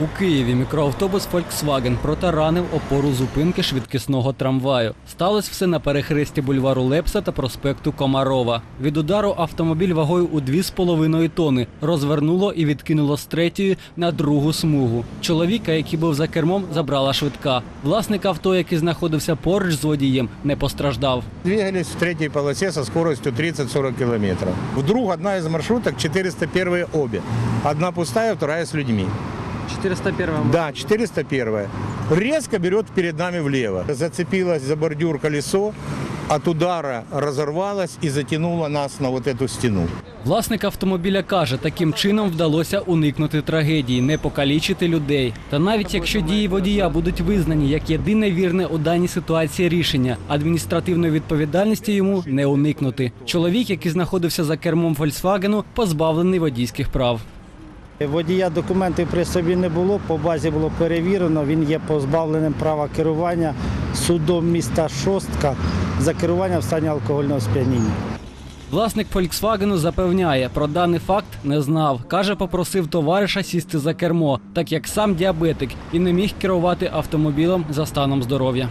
У Києві мікроавтобус Volkswagen протаранив опору зупинки швидкісного трамваю. Сталося все на перехресті бульвару Лепса та проспекту Комарова. Від удару автомобіль вагою у 2,5 тони розвернуло і відкинуло з третьої на другу смугу. Чоловіка, який був за кермом, забрала швидка. Власник авто, який знаходився поруч з водієм, не постраждав. Двигались в третьей полосе со скоростью 30-40 километров. Вдруг одна из маршруток, 401 обе. Одна пустая, вторая с людьми. 401 Да, 401 резко берет перед нами влево. Зацепилось за бордюр колесо, от удара разорвалось и затянуло нас на вот эту стену. Власник автомобіля каже, таким чином вдалося уникнути трагедії, не покалічити людей. Та навіть якщо дії водія будуть визнані як єдине вірне у даній ситуації рішення, адміністративної відповідальності йому не уникнути. Чоловік, який знаходився за кермом Фольксвагену, позбавлений водійських прав. Водія документів при собі не було, по базі було перевірено, він є позбавленим права керування судом міста Шостка за керування в стані алкогольного сп'яніння. Власник Фольксвагену запевняє, про даний факт не знав. Каже, попросив товариша сісти за кермо, так як сам діабетик і не міг керувати автомобілем за станом здоров'я.